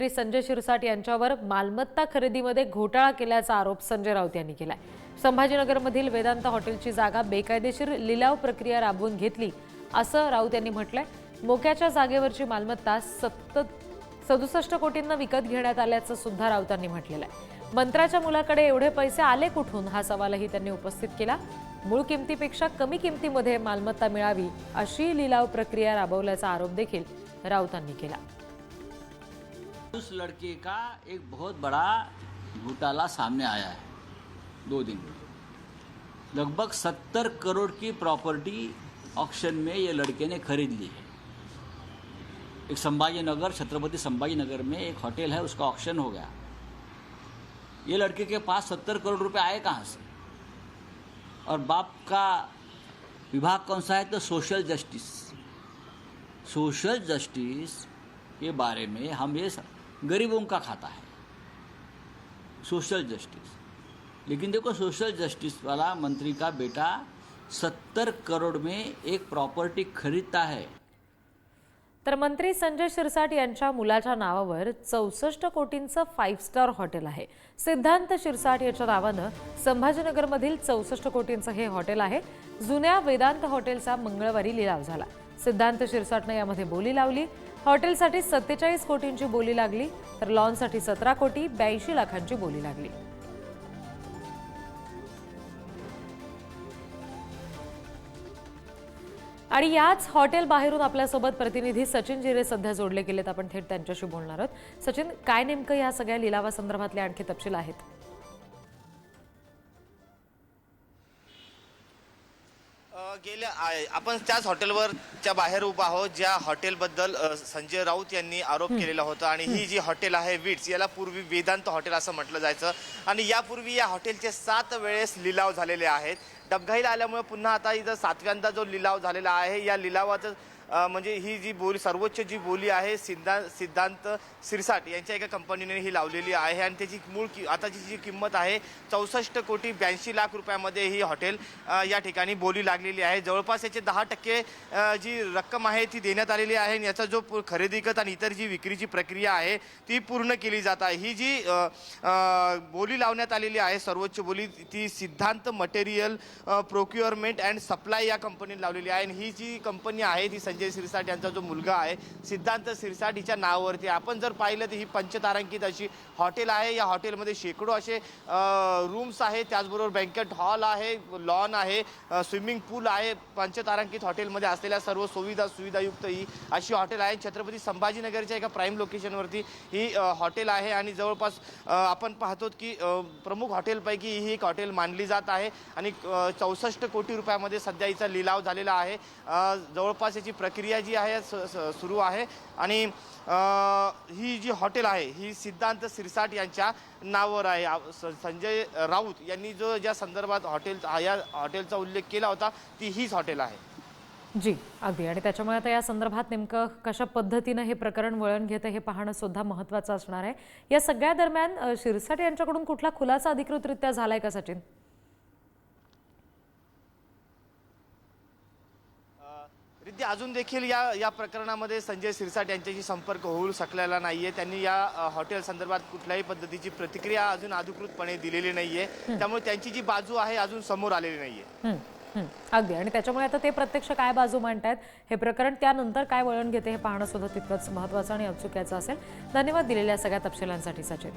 मंत्री संजय शिरसाट यांच्यावर मालमत्ता खरेदीमध्ये घोटाळा केल्याचा आरोप संजय राऊत यांनी केलाय. संभाजीनगरमधील वेदांत हॉटेलची जागा बेकायदेशीर लिलाव प्रक्रिया राबवून घेतली असं राऊत यांनी म्हटलंय. मोक्याच्या जागेवरची मालमत्ता सत्त सदुसष्ट कोटींना विकत घेण्यात आल्याचं सुद्धा राऊतांनी म्हटलेलं आहे. मंत्राच्या मुलाकडे एवढे पैसे आले कुठून? हा सवालही त्यांनी उपस्थित केला. मूळ किमतीपेक्षा कमी किमतीमध्ये मालमत्ता मिळावी अशी लिलाव प्रक्रिया राबवल्याचा आरोप देखील राऊतांनी केला. उस लड़के का एक बहुत बड़ा घोटाला सामने आया है, दो दिन में। लगभग सत्तर करोड़ की प्रॉपर्टी ऑक्शन में ये लड़के ने खरीद ली है। एक संभाजी नगर छत्रपति संभाजी नगर में एक होटल है, उसका ऑक्शन हो गया। ये लड़के के पास सत्तर करोड़ रुपए आए कहाँ से? और बाप का विभाग कौन सा है? तो सोशल जस्टिस। सोशल जस्टिस के बारे में हम ये स- गरीबों का खाता है। सोशल जस्टिस लेकिन देखो सोशल जस्टिस वाला मंत्री का बेटा सत्तर करोड़ में एक प्रॉपर्टी खरीदता है। तर मंत्री संजय शिरसाट यांच्या मुलाच्या नावावर चौसष्ट कोटींचं फाईव्ह स्टार हॉटेल आहे. सिद्धांत शिरसाट याच्या नावानं संभाजीनगरमधील चौसष्ट कोटींचं हे हॉटेल आहे. जुन्या वेदांत हॉटेलचा मंगळवारी लिलाव झाला. सिद्धांत शिरसाटनं यामध्ये बोली लावली. हॉटेलसाठी सत्तेचाळीस कोटींची बोली लागली तर लॉनसाठी सतरा कोटी ब्याऐंशी लाखांची बोली लागली. आणि याच हॉटेल बाहेरून आपल्यासोबत प्रतिनिधी सचिन जिरे सध्या जोडले गेलेत. आपण थेट त्यांच्याशी बोलणार आहोत. सचिन काय नेमकं या सगळ्या लिलावासंदर्भातले आणखी तपशील आहेत? गेल्या आपण त्याच हॉटेलवरच्या बाहेर उभा आहोत ज्या हॉटेलबद्दल संजय राऊत यांनी आरोप केलेला होता. आणि ही. जी हॉटेल आहे विट्स याला पूर्वी वेदांत हॉटेल असं म्हटलं जायचं. आणि यापूर्वी या हॉटेलचे सात वेळेस लिलाव झालेले आहेत. डबघाईला आल्यामुळे पुन्हा आता इथं सातव्यांदा जो लिलाव झालेला आहे या लिलावाचं म्हणजे ही जी बोली सर्वोच्च जी बोली आहे सिद्धांत सिद्धांत सिरसाट यांच्या एका कंपनीने ही लावलेली आहे आणि त्याची मूळ कि आताची जी किंमत आहे चौसष्ट कोटी ब्याऐंशी लाख रुपयामध्ये ही हॉटेल या ठिकाणी बोली लागलेली आहे. जवळपास याचे दहा टक्के जी रक्कम आहे ती देण्यात आलेली आहे आणि याचा जो खरेदी खत आणि इतर जी विक्रीची प्रक्रिया आहे ती पूर्ण केली जात आहे. ही जी बोली लावण्यात आलेली आहे सर्वोच्च बोली ती सिद्धांत मटेरियल प्रोक्युअरमेंट अँड सप्लाय या कंपनीने लावलेली आहे आणि ही जी कंपनी आहे ती संजय सिरसाट यांचा जो मुलगा आहे सिद्धांत सिरसाट हिच्या नावावरती. आपण जर पाहिलं तर ही पंचतारांकित अशी हॉटेल आहे. या हॉटेलमध्ये शेकडो असे रूम्स आहेत. त्याचबरोबर बँकेट हॉल आहे लॉन आहे स्विमिंग पूल आहे. पंचतारांकित हॉटेलमध्ये असलेल्या सर्व सुविधा सुविधायुक्त ही अशी हॉटेल आहे. छत्रपती संभाजीनगरच्या एका प्राईम लोकेशनवरती ही हॉटेल आहे. आणि जवळपास आपण पाहतो की प्रमुख हॉटेलपैकी ही एक हॉटेल मानली जात आहे. आणि चौसष्ट कोटी रुपयामध्ये सध्या हिचा लिलाव झालेला आहे. जवळपास याची प्र प्रक्रिया जी आहे सुरू आहे. आणि ही जी हॉटेल आहे ही सिद्धांत सिरसाट यांच्या नावावर आहे. संजय राऊत यांनी जो ज्या संदर्भात हॉटेल या हॉटेलचा उल्लेख केला होता ती हीच हॉटेल आहे. जी अगदी. आणि त्याच्यामुळे आता या संदर्भात नेमकं कशा पद्धतीनं हे प्रकरण वळण घेतं हे पाहणं सुद्धा महत्त्वाचं असणार आहे. या सगळ्या दरम्यान शिरसाट यांच्याकडून कुठला खुलासा अधिकृतरित्या झालाय का सचिन? रिद्धी अजून देखील या या प्रकरणामध्ये संजय सिरसाट यांच्याशी संपर्क होऊ शकलेला नाहीये. त्यांनी या हॉटेल संदर्भात कुठल्याही पद्धतीची प्रतिक्रिया अजून अधिकृतपणे दिलेली नाहीये. त्यामुळे त्यांची जी बाजू आहे अजून समोर आलेली नाहीये. हं, हं. अगदी. आणि त्याच्यामुळे आता ते प्रत्यक्ष काय बाजू मांडतायत हे प्रकरण त्यानंतर काय वळण घेते हे पाहणं सुद्धा तितकंच महत्त्वाचं आणि औत्सुक्याचं असेल. धन्यवाद दिलेल्या सगळ्या तपशिलांसाठी सचिन.